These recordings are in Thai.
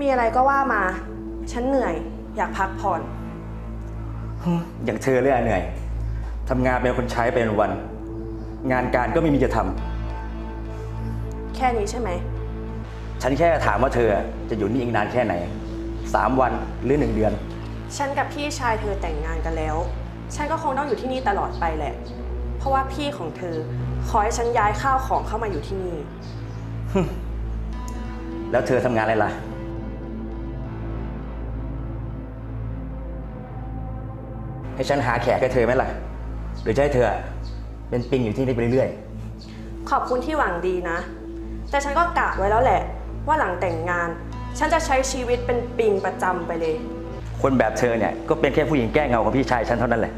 มีอะไรก็ว่ามา ฉันเหนื่อย อยากพักผ่อน อย่างเธอเลยอะเหนื่อยทำงานเป็นคนใช้เป็นวัน งานการก็ไม่มีจะทำแค่นี้ใช่ไหมฉันแค่ถามว่าเธอจะอยู่นี่อีกนานแค่ไหนสามวันหรือหนึ่งเดือน ฉันกับพี่ชายเธอแต่งงานกันแล้ว ฉันก็คงต้องอยู่ที่นี่ตลอดไปแหละ เพราะว่าพี่ของเธอ ขอให้ฉันย้ายข้าวของเข้ามาอยู่ที่นี่ แล้วเธอทำงานอะไรล่ะ ให้ฉันหาแขกให้เธอไหมล่ะ หรือจะให้เธอเป็นปิงอยู่ที่นี่ไปเรื่อยขอบคุณที่หวังดีนะ แต่ฉันก็กะไว้แล้วแหละ ว่าหลังแต่งงาน ฉันจะใช้ชีวิตเป็นปิงประจำไปเลย ๆ คนแบบเธอเนี่ยก็เป็นแค่ผู้หญิงแก้เงาของพี่ชายฉันเท่านั้นแหละ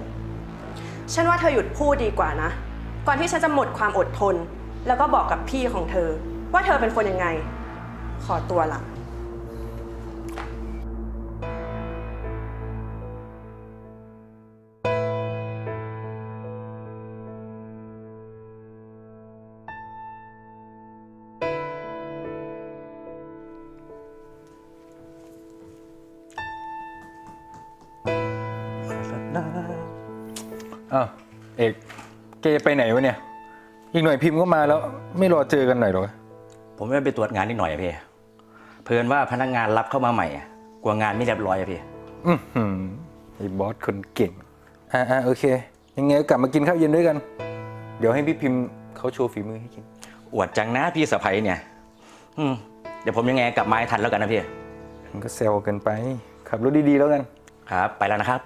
ฉันว่าเธอหยุดพูดดีกว่านะ ก่อนที่ฉันจะหมดความอดทน แล้วก็บอกกับพี่ของเธอ ว่าเธอเป็นคนยังไง ขอตัวละ อ้าวเอกแกจะไปไหนวะเนี่ย อีกหน่อยพิมพ์ก็มาแล้ว ไม่รอเจอกันหน่อยเหรอผมไม่ไปตรวจงานนิดหน่อยอะพี่เพิ่นว่าพนักงานรับเข้ามาใหม่อะกลัวงานไม่เรียบร้อยอะพี่ อือหือไอ้บอสคนเก่ง อ่าอ่าโอเค ยังไงก็กลับมากินข้าวเย็นด้วยกัน เดี๋ยวให้พี่พิมพ์เขาโชว์ฝีมือให้กิน อวดจังนะพี่สะใภ้เนี่ย อืมเดี๋ยวผมยังไงกลับมาให้ทันแล้วกันนะพี่ มันก็เซลเกินไป ขับรถดีๆแล้วกัน ครับ ไปแล้วนะครับ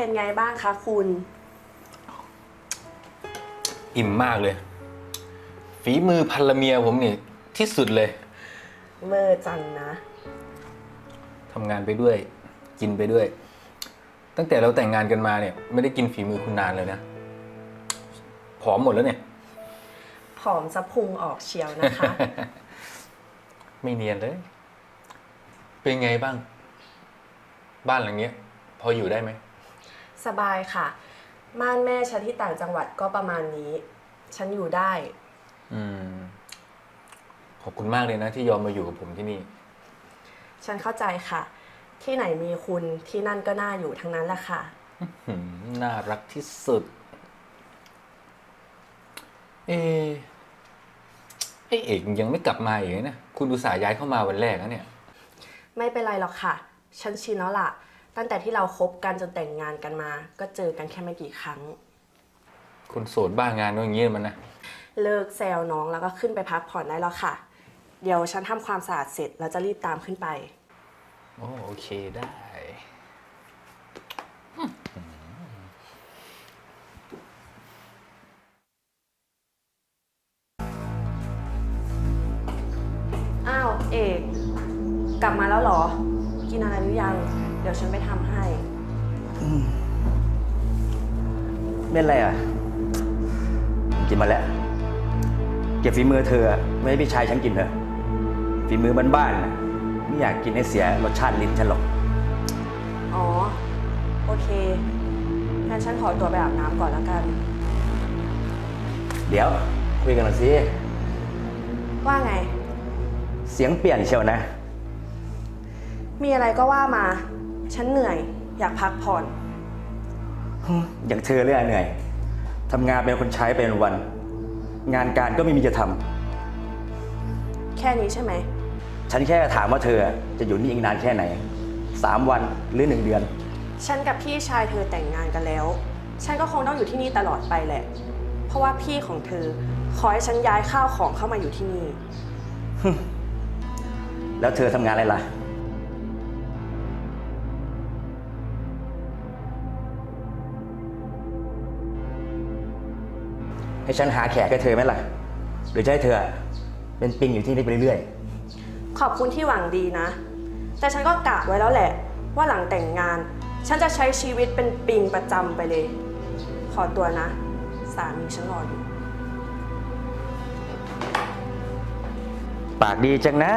เป็นไงบ้างคะคุณ อิ่มมากเลย ฝีมือพันละเมียผมนี่ที่สุดเลย เมอร์จังนะ ทำงานไปด้วย กินไปด้วย ตั้งแต่เราแต่งงานกันมาเนี่ย ไม่ได้กินฝีมือคุณนานเลยนะ ผอมหมดแล้วเนี่ย ผอมสะพุงออกเชียวนะคะ ไม่เนียนเลย เป็นไงบ้าง บ้านหลังเนี้ย พออยู่ได้ไหม สบายค่ะ ม่านแม่ฉันที่ต่างจังหวัดก็ประมาณนี้ ฉันอยู่ได้ อืม ขอบคุณมากเลยนะที่ยอมมาอยู่กับผมที่นี่ ฉันเข้าใจค่ะ ที่ไหนมีคุณที่นั่นก็น่าอยู่ทั้งนั้นแหละค่ะ หืมน่ารักที่สุด เอะไอเอกยังไม่กลับมาอีกนะ คุณอุตส่าห์ย้ายเข้ามาวันแรกนะเนี่ย ไม่เป็นไรหรอกค่ะ ฉันชินแล้วล่ะ ตั้งแต่ที่เราคบกันจนแต่งงานกันมา ก็เจอกันแค่ไม่กี่ครั้ง คนโสดบ้างานก็อย่างนี้มันนะ เลิกแซวน้องแล้วก็ขึ้นไปพักผ่อนได้แล้วค่ะ เดี๋ยวฉันทำความสะอาดเสร็จแล้วจะรีบตามขึ้นไป โอ้โอเคได้ อ้าว เอก กลับมาแล้วเหรอ กินอะไรหรือยัง เดี๋ยวฉันไปทำให้ เป็นไรอะกินมาแล้ว เก็บฝีมือเธอไว้ให้พี่ชายฉันกินเถอะ ฝีมือบ้านๆน่ะไม่อยากกินให้เสียรสชาติลิ้นฉันหรอก อ๋อ โอเค งั้นฉันขอตัวไปอาบน้ำก่อนแล้วกัน เดี๋ยว คุยกันหน่อยสิ ว่าไง เสียงเปลี่ยนเชียวนะ มีอะไรก็ว่ามา ฉันเหนื่อย อยากพักผ่อน อย่างเธอเลยอะเหนื่อยทำงานเป็นคนใช้เป็นวัน งานการก็ไม่มีจะทำ แค่นี้ใช่ไหม ฉันแค่ถามว่าเธอจะอยู่นี่อีกนานแค่ไหนสามวันหรือหนึ่งเดือน ฉันกับพี่ชายเธอแต่งงานกันแล้ว ฉันก็คงต้องอยู่ที่นี่ตลอดไปแหละ เพราะว่าพี่ของเธอขอให้ฉันย้ายข้าวของเข้ามาอยู่ที่นี่ แล้วเธอทำงานอะไรล่ะ ให้ฉันหาแขกให้เธอไหมล่ะ หรือจะให้เธอเป็นปิงอยู่ที่นี่ไปเรื่อย ขอบคุณที่หวังดีนะ แต่ฉันก็กะไว้แล้วแหละ ว่าหลังแต่งงาน ฉันจะใช้ชีวิตเป็นปิงประจำไปเลย ขอตัวนะสสามีฉันรออยู่ ปากดีจังนะ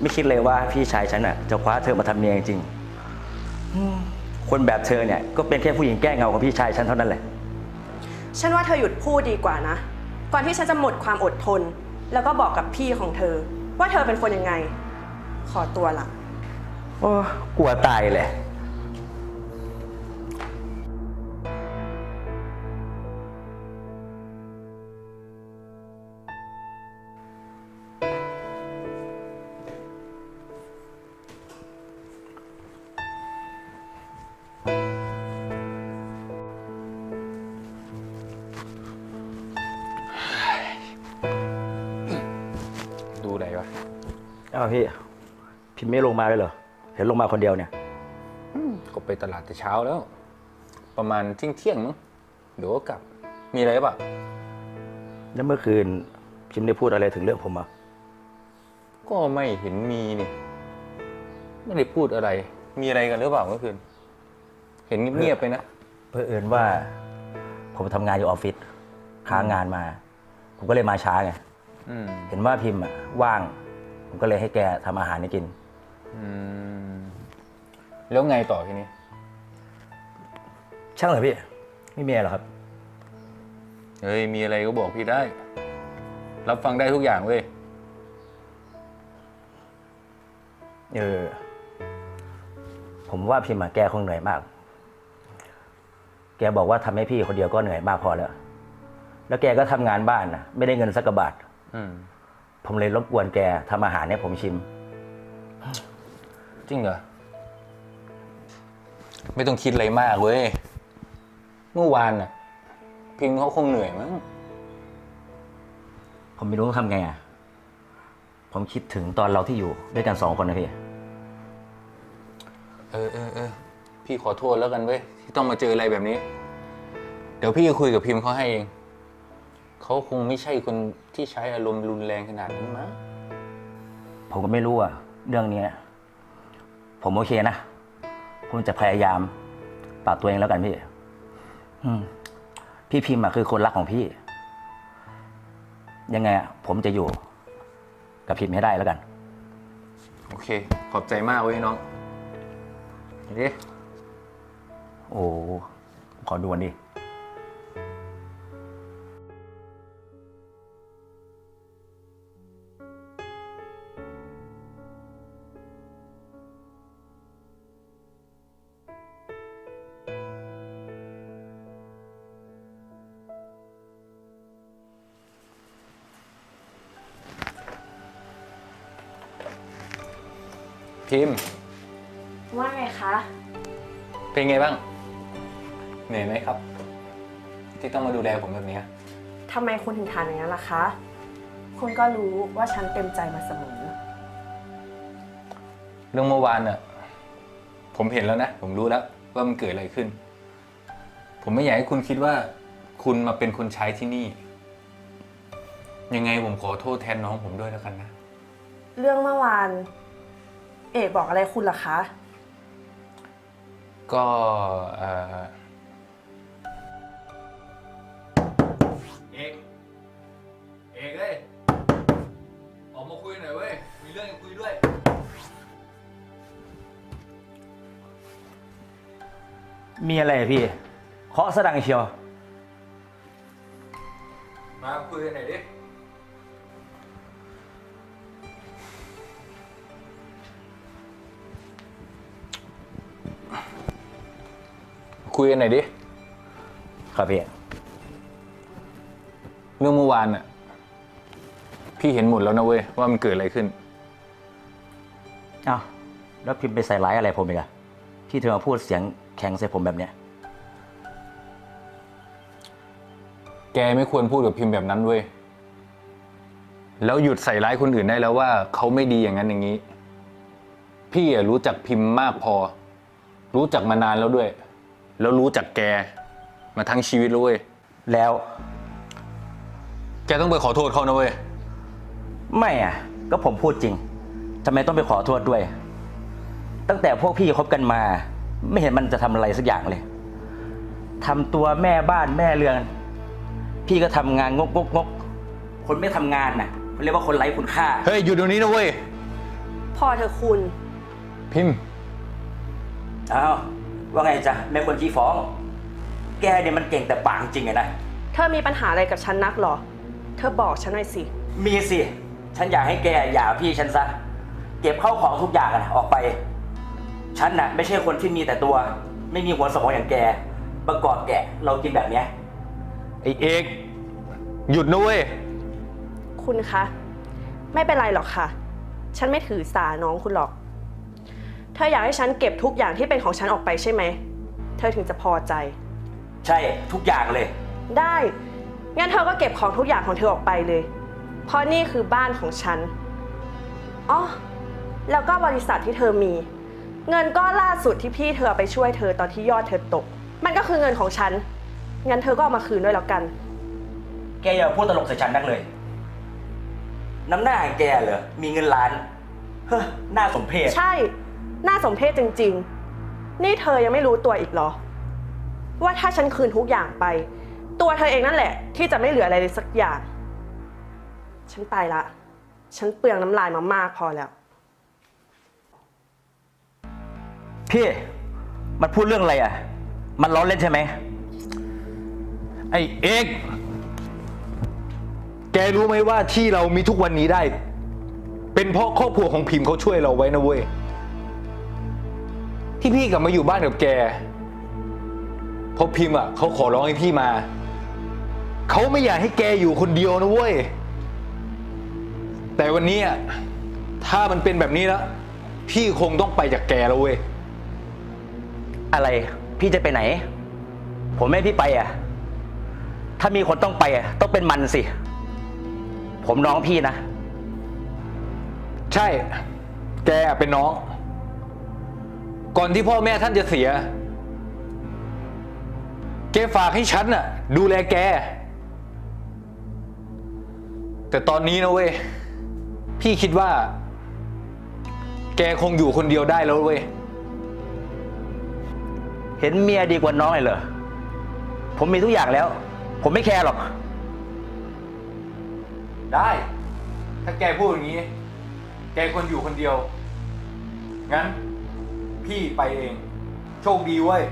ไม่คิดเลยว่าพี่ชายฉันอะจะคว้าเธอมาทำเมียจริงๆอืมคนแบบเธอเนี่ยก็เป็นแค่ผู้หญิงแก้เงาของพี่ชายฉันเท่านั้นแหละ ฉันว่าเธอหยุดพูดดีกว่านะ ก่อนที่ฉันจะหมดความอดทน แล้วก็บอกกับพี่ของเธอ ว่าเธอเป็นคนยังไง ขอตัวละ โอ้กลัวตายเลย อ้าวพี่ พิมพ์ไม่ลงมาเลยเหรอ เห็นลงมาคนเดียวเนี่ย ก็ไปตลาดแต่เช้าแล้ว ประมาณเที่ยงเที่ยงๆมั้งเดี๋ยวก็กลับ มีอะไรหรือเปล่าแล้วเมื่อคืน พิมพ์ได้พูดอะไรถึงเรื่องผมอะก็ไม่เห็นมีนี่ไม่ได้พูดอะไร มีอะไรกันหรือเปล่าเมื่อคืน เห็นเงียบๆไปนะเพื่อเอิญว่า ผมทำงานอยู่ออฟฟิศค้างงานมา ผมก็เลยมาช้าไง อืม เห็นว่าพิมพ์อะว่าง ผมก็เลยให้แกทำอาหารให้กิน อืมแล้วไงต่อทีนี้ ช่างเลยพี่ ไม่มีอะไรหรอกครับ เฮ้ย มีอะไรก็บอกพี่ได้ รับฟังได้ทุกอย่างเว้ย เออ ผมว่าพิมพ์อะแกคงเหนื่อยมาก แกบอกว่าทำให้พี่คนเดียวก็เหนื่อยมากพอแล้ว แล้วแกก็ทำงานบ้านนะไม่ได้เงินสักกระบาท อืม ผมเลยรบกวนแกทำอาหารให้ผมชิม จริงเหรอ ไม่ต้องคิดอะไรมากเว้ย เมื่อวานน่ะ พิมพ์เขาคงเหนื่อยมั้ง ผมไม่รู้ต้องทำไงอะ ผมคิดถึงตอนเราที่อยู่ด้วยกันสองคนนะพี่ เออเออเออพี่ขอโทษแล้วกันเว้ยที่ต้องมาเจออะไรแบบนี้ เดี๋ยวพี่จะคุยกับพิมพ์เขาให้เอง เขาคงไม่ใช่คนที่ใช้อารมณ์รุนแรงขนาดนั้นมั้งผมก็ไม่รู้อะเรื่องเนี้ยผมโอเคนะ ผมจะพยายามปรับตัวเองแล้วกันพี่อืมพี่พิมพ์อะคือคนรักของพี่ ยังไงอะผมจะอยู่ กับพิมพ์ให้ได้แล้วกัน โอเค ขอบใจมากเว้ยน้องเอ๊ะโอ้ขอดูอันดิ พิมพ์ ว่าไงคะ เป็นไงบ้าง เหนื่อยไหมครับ ที่ต้องมาดูแลผมแบบเนี้ยทำไมคุณถึงถามอย่างนั้นล่ะคะ คุณก็รู้ว่าฉันเต็มใจมาเสมอ เรื่องเมื่อวานน่ะ ผมเห็นแล้วนะ ผมรู้แล้วว่ามันเกิดอะไรขึ้น ผมไม่อยากให้คุณคิดว่า คุณมาเป็นคนใช้ที่นี่ ยังไงผมขอโทษแทนน้องผมด้วยแล้วกันนะ เรื่องเมื่อวาน เอกบอกอะไรคุณล่ะคะ ก็เอ่อเอกเอกเอ้ยออกมาคุยหน่อยเว้ย มีเรื่องจะคุยด้วย มีอะไรอะพี่เคาะสะดังเชียว มาคุยกันหน่อยดิ คุยกันหน่อยดิ ครับพี่ เรื่องเมื่อวานน่ะ พี่เห็นหมดแล้วนะเว้ยว่ามันเกิดอะไรขึ้น เอ้าแล้วพิมพ์ไปใส่ร้ายอะไรผมอีกอะที่เธอมาพูดเสียงแข็งใส่ผมแบบเนี้ย แกไม่ควรพูดกับพิมพ์แบบนั้นเว้ย แล้วหยุดใส่ร้ายคนอื่นได้แล้วว่าเขาไม่ดีอย่างนั้นอย่างนี้ พี่อะรู้จักพิมพ์มากพอ รู้จักมานานแล้วด้วย แล้วรู้จักแกมาทั้งชีวิตแล้วเว้ย แล้ว แกต้องไปขอโทษเขานะเว้ย ไม่อะ ก็ผมพูดจริงทำไมต้องไปขอโทษด้วย ตั้งแต่พวกพี่คบกันมา ไม่เห็นมันจะทำอะไรสักอย่างเลยทำตัวแม่บ้านแม่เรือน พี่ก็ทำงานงกงกงกคนไม่ทำงานน่ะเขาเรียกว่าคนไร้คุณค่า เฮ้ย อยู่ตรงนี้นะเว้ย พอเธอะคุณ พิมพ์อ้า วว่าไงจ๊ะแม่คนที่ฟ้อง แกเนี่ยมันเก่งแต่ปากจริงๆอะนะ เธอมีปัญหาอะไรกับฉันนักเหรอ เธอบอกฉันหน่อยสิ มีสิ ฉันอยากให้แกหย่าพี่ฉันซะ เก็บเข้าของทุกอย่างอะออกไป ฉันน่ะไม่ใช่คนที่มีแต่ตัว ไม่มีหัวสมองอย่างแก ประกอบแกะเรากินแบบเนี้ย ไอเอกหยุดนะเว้ย คุณคะ ไม่เป็นไรหรอกค่ะ ฉันไม่ถือสาน้องคุณหรอกเธออยากให้ฉันเก็บทุกอย่างที่เป็นของฉันออกไปใช่ไหม เธอถึงจะพอใจ ใช่ทุกอย่างเลย ได้ งั้นเธอก็เก็บของทุกอย่างของเธอออกไปเลย เพราะนี่คือบ้านของฉัน อ๋อ แล้วก็บริษัทที่เธอมี เงินก้อนล่าสุดที่พี่เธอเอาไปช่วยเธอตอนที่ยอดเธอตก มันก็คือเงินของฉัน งั้นเธอก็เอามาคืนด้วยแล้วกัน แกอย่าพูดตลกใส่ฉันนักเลย น้ำหน้าแกเหรอ มีเงินล้าน เฮ้อน่าสมเพชใช่ น่าสมเพชจริง ๆ นี่เธอยังไม่รู้ตัวอีกเหรอ ว่าถ้าฉันคืนทุกอย่างไป ตัวเธอเองนั่นแหละ ที่จะไม่เหลืออะไรเลยสักอย่าง ฉันไปละ ฉันเปลืองน้ำลายมามากพอแล้ว พี่ มันพูดเรื่องอะไรอะ มันล้อเล่นใช่ไหม ไอเอกแกรู้ไหมว่าที่เรามีทุกวันนี้ได้ เป็นเพราะครอบครัวของพิมพ์เขาช่วยเราไว้นะเว้ย ที่พี่กลับมาอยู่บ้านกับแกเพราะพิมพ์อะเขาขอร้องให้พี่มา เขาไม่อยากให้แกอยู่คนเดียวนะเว้ย แต่วันนี้อะถ้ามันเป็นแบบนี้แล้วพี่คงต้องไปจากแกแล้วเว้ย อะไรพี่จะไปไหน ผมไม่ให้พี่ไปอะ ถ้ามีคนต้องไปอะต้องเป็นมันสิ ผมน้องพี่นะ ใช่ แกเป็นน้อง ก่อนที่พ่อแม่ท่านจะเสีย แกฝากให้ฉันน่ะ ดูแลแก แต่ตอนนี้นะเว้ย พี่คิดว่า แกคงอยู่คนเดียวได้แล้วเว้ย เห็นเมียดีกว่าน้องเลยเหรอ ผมมีทุกอย่างแล้ว ผมไม่แคร์หรอก ได้ ถ้าแกพูดอย่างนี้ แกคนอยู่คนเดียว งั้น พี่ไปเอง โชคดีเว้ย